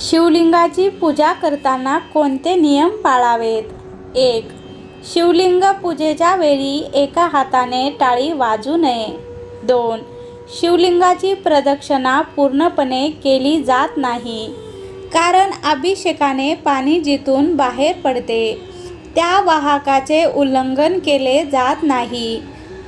शिवलिंगाची पूजा करताना कोणते नियम पाळावेत? एक शिवलिंग पूजेच्या वेळी एका हाताने टाळी वाजू नये. दोन शिवलिंगाची प्रदक्षिणा पूर्णपणे केली जात नाही. कारण अभिषेकाने पाणी जिथून बाहेर पडते त्या वाहकाचे उल्लंघन केले जात नाही.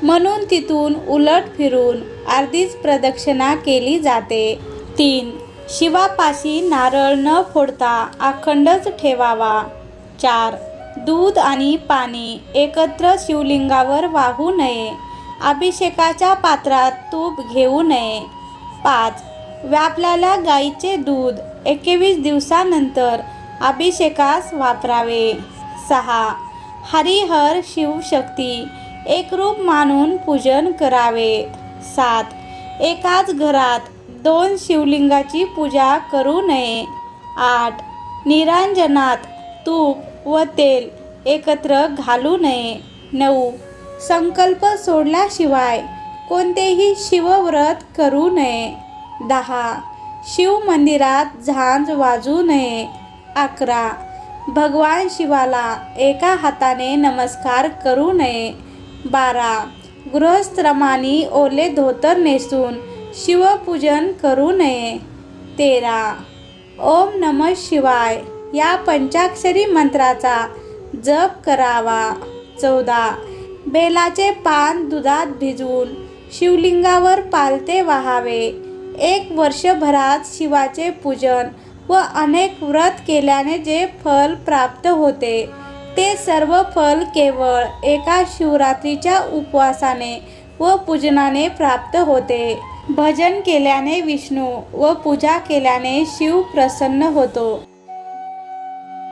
म्हणून तिथून उलट फिरून अर्धीच प्रदक्षिणा केली जाते. तीन शिवापाशी नारळ न फोडता अखंडच ठेवावा. चार. दूध आणि पाणी एकत्र शिवलिंगावर वाहू नये. अभिषेकाच्या पात्रात तूप घेऊ नये. पाच. व्यापलेल्या गाईचे दूध एकवीस दिवसानंतर अभिषेकास वापरावे. सहा. हरिहर शिवशक्ती एकरूप मानून पूजन करावे. सात. एकाच घरात दोन शिवलिंगाची पूजा करू नये. आठ. निरांजनात तूप व तेल एकत्र घालू नये. नऊ. संकल्प सोडल्याशिवाय कोणतेही शिवव्रत करू नये. दहा. शिव मंदिरात झांज वाजू नये. अकरा. भगवान शिवाला एका हाताने नमस्कार करू नये. बारा. गृहस्थ्रमानी ओले धोतर नेसून शिवपूजन करू नये. तेरा. ओम नम शिवाय. या पंचाक्षरी मंत्राचा जप करावा. चौदा. बेलाचे पान दुधात भिजवून शिवलिंगावर पालते वाहावे. एक वर्षभरात शिवाचे पूजन व अनेक व्रत केल्याने जे फल प्राप्त होते ते सर्व फल केवळ एका शिवरात्रीच्या उपवासाने व पूजनाने प्राप्त होते. भजन केल्याने विष्णू व पूजा केल्याने शिव प्रसन्न होतो.